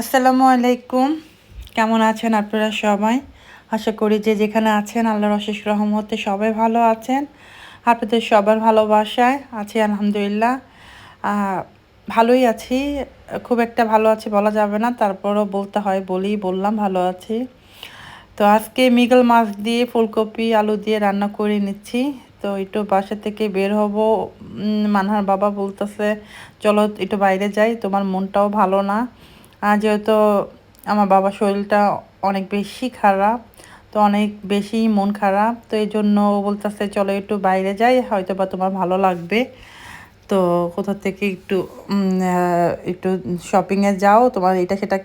আসসালামু আলাইকুম। কেমন আছেন আপনারা সবাই? আশা করি যে যেখানে আছেন, আল্লাহর অশেষ রহমতে সবাই ভালো আছেন। আপনাদের সবার ভালোবাসায় আছি, আলহামদুলিল্লাহ। ভালোই আছি, খুব একটা ভালো আছি বলা যাবে না, তারপরও বলতে হয় বলি, বললাম ভালো আছি। তো আজকে মিগল মাছ দিয়ে ফুলকপি, আলু দিয়ে রান্না করে নিচ্ছি। তো একটু বাসা থেকে বের হব। মানহার বাবা বলতেছে, চলো একটু বাইরে যাই, তোমার মনটাও ভালো না। যেহেতু আমার বাবার শরীরটা অনেক বেশি খারাপ, তো অনেক বেশি মন খারাপ, তো এই জন্য ও বলতেছে, চলো একটু বাইরে যাই হয়তো বা তোমার ভালো লাগবে। তো কোথা থেকে একটু একটু শপিংয়ে যাও, তোমার এটা সেটা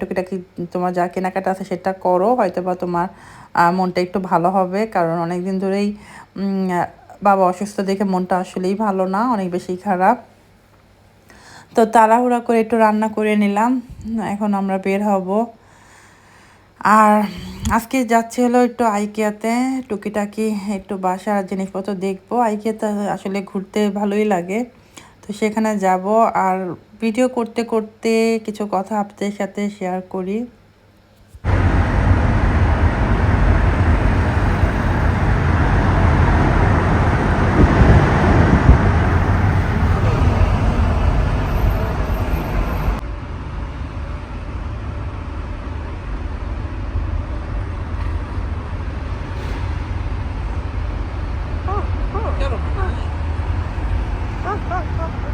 টুকিটাকি তোমার যা কেনাকাটা আছে সেটা করো হয়তো বা তোমার মনটা একটু ভালো হবে, কারণ অনেক দিন ধরেই বাবা অসুস্থ দেখে মনটা আসলেই ভালো না, অনেক বেশি খারাপ। তো তাড়াহুড়া করে একটু রান্না করে নিলাম, এখন আমরা বের হব। আর আজকে যাচ্ছি হলো একটু আইকিয়াতে, টুকিটাকি একটু বাসার জিনিসপত্র দেখব। আইকিয়াতে আসলে ঘুরতে ভালোই লাগে, তো সেখানে যাব। আর ভিডিও করতে করতে কিছু কথা আপনাদের সাথে শেয়ার করি। Ha, ha, ha.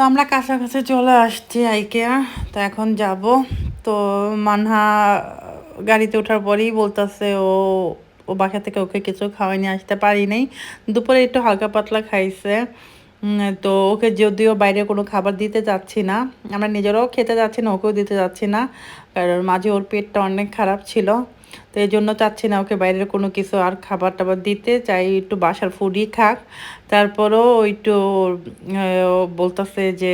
তো আমরা কাছাকাছি চলে আসছি আইকেয়া, তো এখন যাব। তো মানহা গাড়িতে ওঠার পরেই বলতেছে ও ও বাসা থেকে ওকে কিছু খাওয়াই নিয়ে আসতে পারি নাই। দুপুরে একটু হালকা পাতলা খাইছে। তো ওকে যদিও বাইরে কোনো খাবার দিতে যাচ্ছি না, আমরা নিজেরাও খেতে যাচ্ছি না, ওকেও দিতে যাচ্ছি না। কারণ মাঝে ওর পেটটা অনেক খারাপ ছিল। তো এই জন্য চাচ্ছি না ওকে বাইরের কোনো কিছু আর খাবার টাবার দিতে, চাই একটু বাসার ফুডই খাক তারপরও একটু বলতেছে যে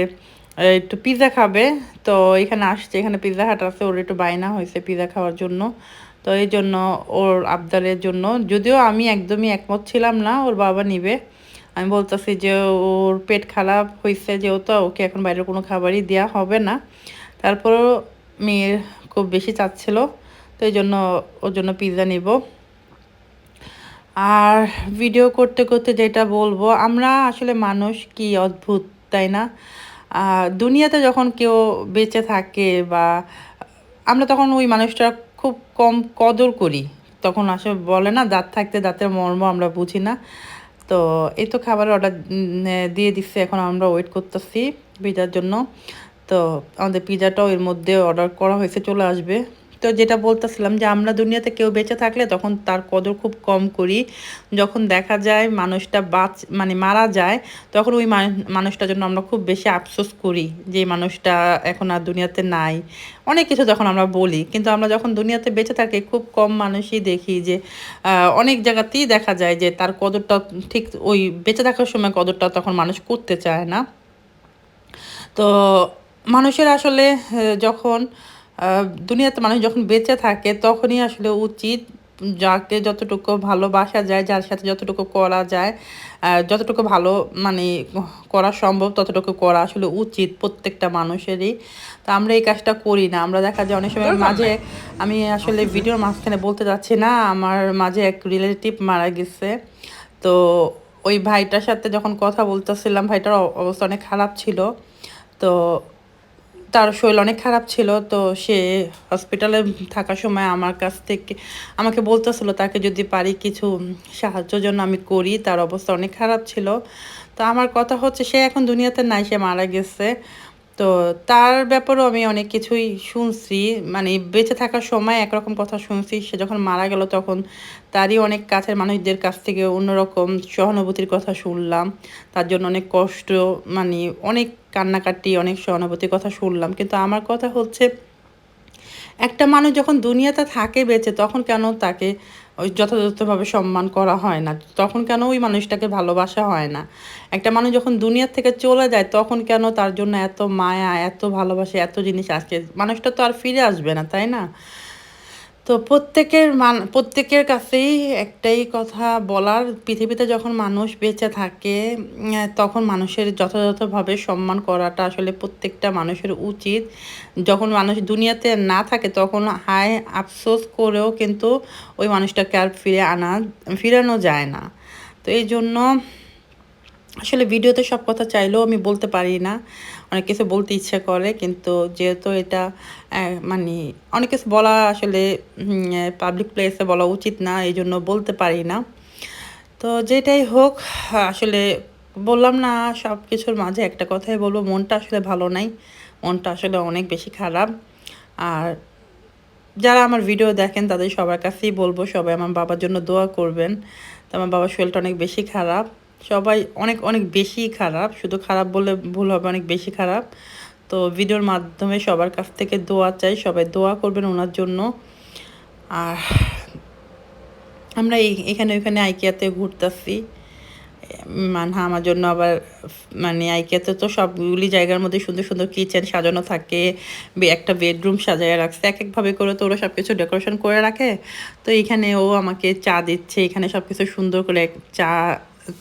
একটু পিৎজা খাবে। তো এখানে আসছে, এখানে পিৎজা হাট আছে, ওর একটু বায়না হয়েছে পিৎজা খাওয়ার জন্য। তো এই জন্য ওর আবদারের জন্য, যদিও আমি একদমই একমত ছিলাম না, ওর বাবা নিবে। আমি বলতেছি যে, ওর পেট খারাপ হয়েছে যেহেতু, ওকে এখন বাইরের কোনো খাবারই দেওয়া হবে না। তারপরও মেয়ের খুব বেশি চাচ্ছিল। তো এই জন্য ওর জন্য পিৎজা নিব। আর ভিডিও করতে করতে যেটা বলব, আমরা আসলে মানুষ কি অদ্ভুত, তাই না? দুনিয়াতে যখন কেউ বেঁচে থাকে বা আমরা তখন ওই মানুষটার খুব কম কদর করি। তখন আসলে বলে না, দাঁত থাকতে দাঁতের মর্ম আমরা বুঝি না। তো এই তো খাবার অর্ডার দিয়ে দিচ্ছে, এখন আমরা ওয়েট করতেছি পিজার জন্য। তো আমাদের পিজাটাও এর মধ্যে অর্ডার করা হয়েছে, চলে আসবে। তো যেটা বলতেছিলাম যে আমরা দুনিয়াতে কেউ বেঁচে থাকলে তখন তার কদর খুব কম করি। যখন দেখা যায় মানুষটা বাঁচ মানে মারা যায়, তখন ওই মানুষটার জন্য আমরা খুব বেশি আফসোস করি যে মানুষটা এখন আর দুনিয়াতে নাই। অনেক কিছু যখন আমরা বলি, কিন্তু আমরা যখন দুনিয়াতে বেঁচে থাকি, খুব কম মানুষই দেখি যে অনেক জায়গাতেই দেখা যায় যে তার কদরটা ঠিক ওই বেঁচে থাকার সময় কদরটা তখন মানুষ করতে চায় না। তো মানুষের আসলে যখন দুনিয়াতে মানুষ যখন বেঁচে থাকে তখনই আসলে উচিত যাকে যতটুকু ভালোবাসা যায় যার সাথে যতটুকু করা যায় যতটুকু ভালো মানে করা সম্ভব ততটুকু করা আসলে উচিত প্রত্যেকটা মানুষেরই। তো আমরা এই কাজটা করি না। আমরা দেখা যায় অনেক সময় মাঝে আমি আসলে ভিডিওর মাঝখানে বলতে যাচ্ছি না আমার মাঝে এক রিলেটিভ মারা গেছে। তো ওই ভাইটার সাথে যখন কথা বলতেছিলাম ভাইটার অবস্থা অনেক খারাপ ছিল। তো তার শরীর অনেক খারাপ ছিল, তো সে হসপিটালে থাকার সময় আমার কাছ থেকে আমাকে বলতেছিল, তাকে যদি পারি কিছু সাহায্য জন্য আমি করি। তার অবস্থা অনেক খারাপ ছিল। তো আমার কথা হচ্ছে, সে এখন দুনিয়াতে নাই, সে মারা গেছে। তো তার ব্যাপারেও আমি অনেক কিছুই শুনছি। মানে বেঁচে থাকার সময় একরকম কথা শুনছি, সে যখন মারা গেল তখন তারই অনেক কাছের মানুষদের কাছ থেকে অন্যরকম সহানুভূতির কথা শুনলাম। তার জন্য অনেক কষ্ট মানে অনেক কান্নাকাটি, অনেক সহানুভূতির কথা শুনলাম। কিন্তু আমার কথা হচ্ছে, একটা মানুষ যখন দুনিয়াতে থাকে বেঁচে, তখন কেন তাকে ওই যথাযথভাবে সম্মান করা হয় না। তখন কেন ওই মানুষটাকে ভালোবাসা হয় না? একটা মানুষ যখন দুনিয়ার থেকে চলে যায়, তখন কেন তার জন্য এত মায়া, এত ভালোবাসা, এত জিনিস আসছে মানুষটা তো আর ফিরে আসবে না, তাই না? তো প্রত্যেকের মান প্রত্যেকের কাছেই একটাই কথা বলার। পৃথিবীতে যখন মানুষ বেঁচে থাকে তখন মানুষের যথাযথভাবে সম্মান করাটা আসলে প্রত্যেকটা মানুষের উচিত। যখন মানুষ দুনিয়াতে না থাকে, তখন হায় আফসোস করেও কিন্তু ওই মানুষটাকে আর ফিরে আনা, ফিরানো যায় না। তো এই জন্য আসলে ভিডিওতে সব কথা চাইলেও আমি বলতে পারি না। অনেক কিছু বলতে ইচ্ছা করে, কিন্তু যেহেতু এটা মানে অনেক কিছু বলা আসলে পাবলিক প্লেসে বলা উচিত না, এই জন্য বলতে পারি না। তো যেটাই হোক, আসলে বললাম না, সব কিছুর মাঝে একটা কথাই বলব, মনটা আসলে ভালো নাই, মনটা আসলে অনেক বেশি খারাপ। আর যারা আমার ভিডিও দেখেন, তাদের সবার কাছেই বলব, সবাই আমার বাবার জন্য দোয়া করবেন। তো আমার বাবার শরীরটা অনেক বেশি খারাপ। সবাই অনেক অনেক বেশি খারাপ। শুধু খারাপ বলে ভুল হবে, অনেক বেশি খারাপ। তো ভিডিওর মাধ্যমে সবার কাছ থেকে দোয়া চাই, সবাই দোয়া করবেন ওনার জন্য। আর আমরা এখানে ওইখানে আইকিয়াতে ঘুরতেছি। মানহা আমার জন্য আবার মানে আইকিয়াতে তো সবগুলি জায়গার মধ্যে সুন্দর সুন্দর কিচেন সাজানো থাকে। একটা বেডরুম সাজায় রাখছে এক একভাবে করে তো ওরা সব কিছু ডেকোরেশন করে রাখে। তো এখানে ও আমাকে চা দিচ্ছে, এখানে সব কিছু সুন্দর করে চা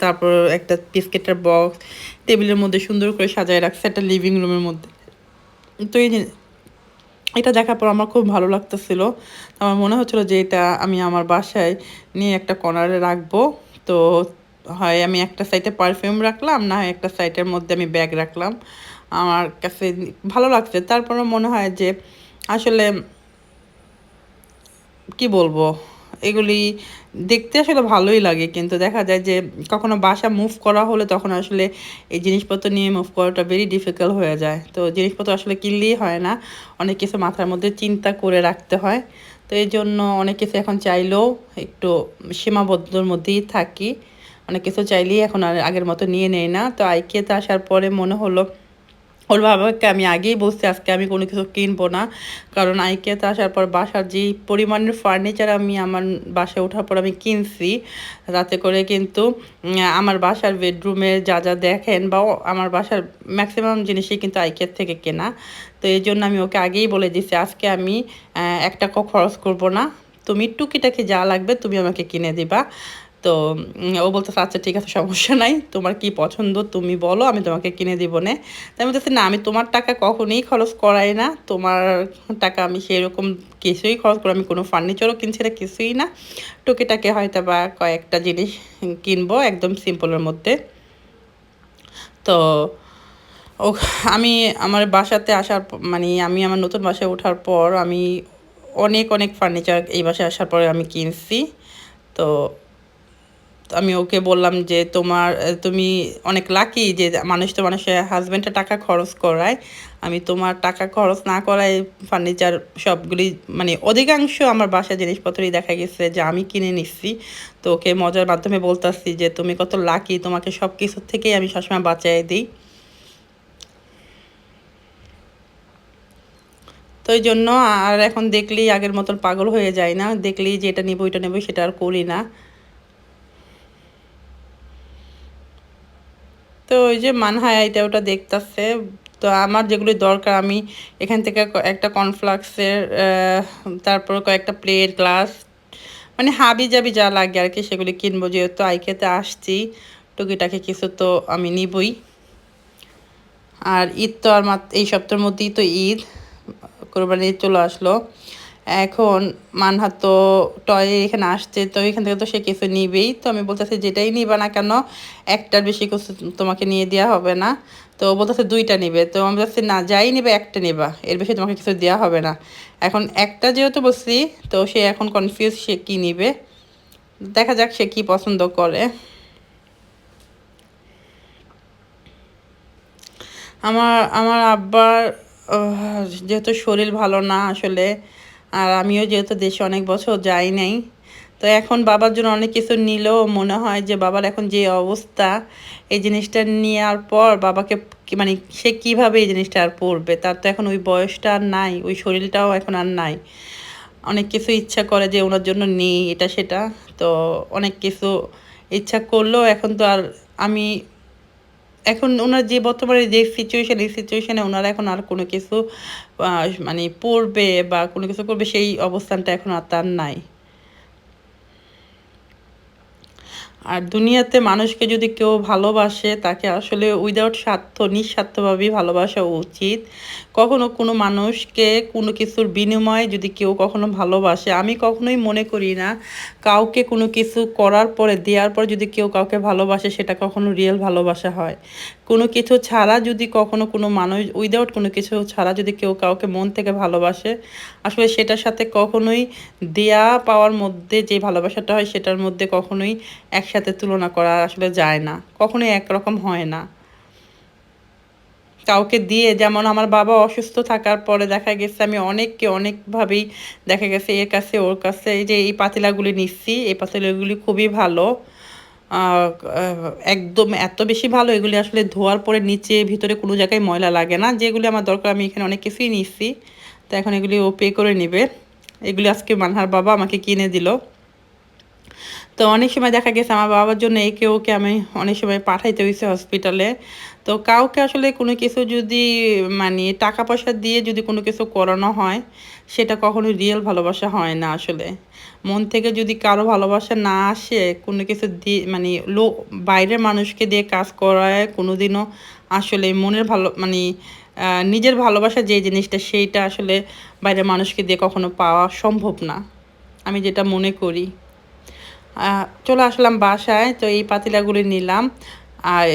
তারপর একটা বিস্কিটের বক্স টেবিলের মধ্যে সুন্দর করে সাজায় রাখছে একটা লিভিং রুমের মধ্যে। তো এই এটা দেখার পর আমার খুব ভালো লাগতেছিল। আমার মনে হচ্ছিল যে এটা আমি আমার বাসায় নিয়ে একটা কর্নারে রাখব। তো হয় আমি একটা সাইডে পারফিউম রাখলাম, না হয় একটা সাইডের মধ্যে আমি ব্যাগ রাখলাম। আমার কাছে ভালো লাগছে। তারপরে মনে হয় যে আসলে, কি বলব? এগুলি দেখতে আসলে ভালোই লাগে, কিন্তু দেখা যায় যে কখনো বাসা মুভ করা হলে তখন আসলে এই জিনিসপত্র নিয়ে মুভ করাটা ভেরি ডিফিকাল্ট হয়ে যায়। তো জিনিসপত্র আসলে কিনলেই হয় না, অনেক কিছু মাথার মধ্যে চিন্তা করে রাখতে হয়। তো এই জন্য অনেক কিছু এখন চাইলেও একটু সীমাবদ্ধর মধ্যেই থাকি। অনেক কিছু চাইলেই এখন আর আগের মতো নিয়ে নেই না। তো আইকিয়েতে আসার পরে মনে হলো ওর বাবাকে আমি আগেই বলছি, আজকে আমি কোনো কিছু কিনবো না। কারণ আইকিয়াতে আসার পর বাসার যে পরিমাণের ফার্নিচার আমি আমার বাসায় ওঠার পর আমি কিনছি, তাতে করে কিন্তু আমার বাসার বেডরুমে যা যা দেখেন বা আমার বাসার ম্যাক্সিমাম জিনিসই কিন্তু আইকিয়ার থেকে কেনা। তো এই জন্য আমি ওকে আগেই বলে দিছি, আজকে আমি এক টাকাও খরচ করব না। তুমি টুকিটাকি যা লাগবে তুমি আমাকে কিনে দিবা। তো ও বলতেছে আচ্ছা ঠিক আছে, সমস্যা নাই। তোমার কি পছন্দ, তুমি বলো, আমি তোমাকে কিনে দিব না। তাই আমি বলতেছি, না, আমি তোমার টাকা কখনোই খরচ করাই না। তোমার টাকা আমি সেরকম কিছুই খরচ করি আমি কোনো ফার্নিচারও কিনছি না, কিছুই না। টুকিটাকে হয়তো বা কয়েকটা জিনিস কিনবো, একদম সিম্পলের মধ্যে। তো, ও, আমি আমার বাসাতে আসার মানে আমি আমার নতুন বাসায় ওঠার পর আমি অনেক অনেক ফার্নিচার এই বাসায় আসার পরে আমি কিনছি। তো আমি ওকে বললাম যে তোমার তুমি অনেক লাকি যে মানুষ তো মানুষের হাজব্যান্ডের টাকা খরচ করায়। আমি তোমার টাকা খরচ না করায় ফার্নিচার সবগুলি মানে অধিকাংশ আমার বাসার জিনিসপত্রই দেখা গেছে যে আমি কিনে নিচ্ছি। তো ওকে মজার মাধ্যমে বলতেছি যে, তুমি কত লাকি তোমাকে সব কিছুর থেকেই আমি সবসময় বাঁচাই দিই। তো এই জন্য আর এখন দেখলেই আগের মতন পাগল হয়ে যায় না। দেখলেই যে এটা নেব এটা নেব, সেটা আর করি না। তো ওই যে মানহায় এটা ওটা দেখতেছে। তো আমার যেগুলি দরকার, আমি এখান থেকে একটা কর্নফ্লাক্সের তারপর কয়েকটা প্লেট, গ্লাস মানে হাবি জাবি যা লাগে আর কি সেগুলি কিনবো। যেহেতু আইকেতে আসছি, টুকিটাকে কিছু তো আমি নিবই। আর ঈদ তো আর মাত্র এই সপ্তাহের মধ্যেই তো ঈদ কোরবানি চলে আসলো। এখন মানহা তো টয় এখানে আসছে, তো এখান থেকে তো সে কিছু নিবেই। তো আমি বলতেছি, যেটাই নিবা না কেন, একটার বেশি কিছু তোমাকে নিয়ে দেওয়া হবে না। তো বলতেছে, দুইটা নিবে। তো আমি বলছি না, যাই নিবে, একটা নিবা। এর বেশি তোমাকে কিছু দেওয়া হবে না। এখন একটা যেহেতু বলছি, তো সে এখন কনফিউজ সে কী নিবে। দেখা যাক সে কি পছন্দ করে। আমার আমার আব্বার যেহেতু শরীর ভালো না আসলে আর আমিও যেহেতু দেশে অনেক বছর যাই নাই, তো এখন বাবার জন্য অনেক কিছু নিলেও মনে হয় যে বাবার এখন যে অবস্থা, এই জিনিসটা নেওয়ার পর বাবাকে মানে সে কীভাবে এই জিনিসটা আর পড়বে? তার তো এখন ওই বয়সটা আর নাই, ওই শরীরটাও এখন আর নাই। অনেক কিছু ইচ্ছা করে যে ওনার জন্য নেই, এটা সেটা। তো অনেক কিছু ইচ্ছা করলেও এখন তো আর আমি এখন ওনার যে বর্তমানে যে সিচুয়েশান এই সিচুয়েশানে ওনারা এখন আর কোনো কিছু মানে পড়বে বা কোনো কিছু করবে, সেই অবস্থানটা এখন আর তার নাই। আর দুনিয়াতে মানুষকে যদি কেউ ভালোবাসে, তাকে আসলে উইদাউট স্বার্থ, নিঃস্বার্থভাবেই ভালোবাসা উচিত। কখনো কোনো মানুষকে কোনো কিছুর বিনিময়ে যদি কেউ কখনো ভালোবাসে, আমি কখনোই মনে করি না কাউকে কোনো কিছু করার পরে, দেওয়ার পর যদি কেউ কাউকে ভালোবাসে, সেটা কখনো রিয়েল ভালোবাসা হয়। কোনো কিছু ছাড়া যদি কখনো কোনো মানুষ উইদাউট কোনো কিছু ছাড়া যদি কেউ কাউকে মন থেকে ভালোবাসে, আসলে সেটার সাথে কখনোই দেয়া পাওয়ার মধ্যে যে ভালোবাসাটা হয়, সেটার মধ্যে কখনোই একসাথে তুলনা করা আসলে যায় না। কখনোই একরকম হয় না। কাউকে দিয়ে যেমন আমার বাবা অসুস্থ থাকার পরে দেখা গেছে আমি অনেককে অনেকভাবেই দেখা গেছে এর কাছে, ওর কাছে, এই যে এই পাতিলাগুলি নিচ্ছি, এই পাতিলাগুলি খুবই ভালো। একদম এত বেশি ভালো, এগুলি আসলে ধোয়ার পরে নিচে, ভিতরে কোনো জায়গায় ময়লা লাগে না। যেগুলি আমার দরকার, আমি এখানে অনেক কিছুই নিচ্ছি। তো এখন এগুলি ও পে করে নেবে। এগুলি আজকে মানহার বাবা আমাকে কিনে দিল। তো অনেক সময় দেখা গেছে আমার বাবার জন্য একে ওকে আমি অনেক সময় পাঠাইতে হয়েছে হসপিটালে তো কাউকে আসলে কোনো কিছু যদি মানে টাকা পয়সা দিয়ে যদি কোনো কিছু করানো হয়, সেটা কখনো রিয়েল ভালোবাসা হয় না আসলে। মন থেকে যদি কারও ভালোবাসা না আসে, কোনো কিছু দিয়ে মানে লো, বাইরের মানুষকে দিয়ে কাজ করায় কোনোদিনও আসলে মনের ভালো মানে নিজের ভালোবাসা যে জিনিসটা সেইটা আসলে বাইরের মানুষকে দিয়ে কখনো পাওয়া সম্ভব না। আমি যেটা মনে করি। চলে আসলাম বাসায়, তো এই পাতিলাগুলি নিলাম। আর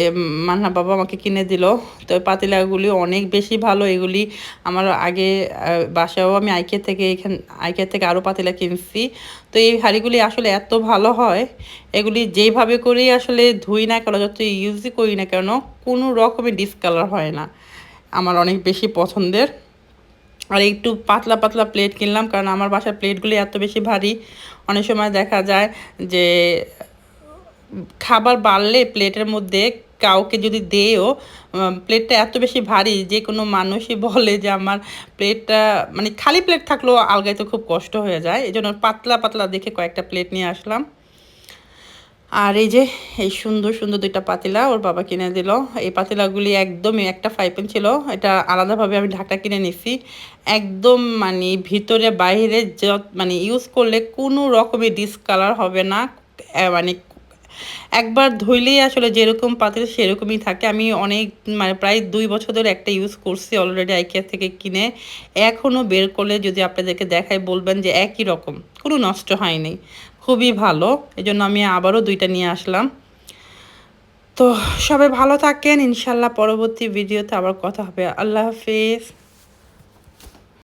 মান্না বাবা আমাকে কিনে দিল। তো পাতিলাগুলি অনেক বেশি ভালো, এগুলি আমার আগে বাসায়ও আমি আইকে থেকে এখান, আইকে থেকে আরও পাতিলা কিনছি। তো এই হাঁড়িগুলি আসলে এত ভালো হয়, এগুলি যেইভাবে করেই আসলে ধুই না কেন যত ইউজই করি না কেন, কোনো রকমের ডিসকালার হয় না। আমার অনেক বেশি পছন্দের। আর একটু পাতলা পাতলা প্লেট কিনলাম, কারণ আমার বাসার প্লেটগুলি এত বেশি ভারী। অনেক সময় দেখা যায় যে, খাবার বাড়লে প্লেটের মধ্যে কাউকে যদি দেও প্লেটটা এত বেশি ভারী যে কোনো মানুষই বলে যে আমার প্লেটটা মানে খালি প্লেট থাকলেও আলগাইতে খুব কষ্ট হয়ে যায়। এই জন্য পাতলা পাতলা দেখে কয়েকটা প্লেট নিয়ে আসলাম। আর এই যে, এই সুন্দর সুন্দর দুইটা পাতিলা ওর বাবা কিনে দিল। এই পাতিলাগুলি একদমই একটা ফাইপেন ছিল। এটা আলাদাভাবে আমি ঢাকা কিনে নিছি। একদম মানে ভিতরে বাইরে যত মানে ইউজ করলে কোনো রকমের ডিসকালার হবে না। মানে একবার ধুইলেই আসলে যেরকম পাতিল সেরকমই থাকে। আমি অনেক মানে প্রায় দুই বছর ধরে একটা ইউজ করছি অলরেডি আইকিয়া থেকে কিনে। এখনও বের করলে যদি আপনাদেরকে দেখায় বলবেন যে একই রকম, কোনো নষ্ট হয়নি। খুবই ভালো। এই জন্য আমি আবারও দুইটা নিয়ে আসলাম। তো সবাই ভালো থাকেন। ইনশাল্লাহ পরবর্তী ভিডিওতে আবার কথা হবে। আল্লাহ হাফিজ।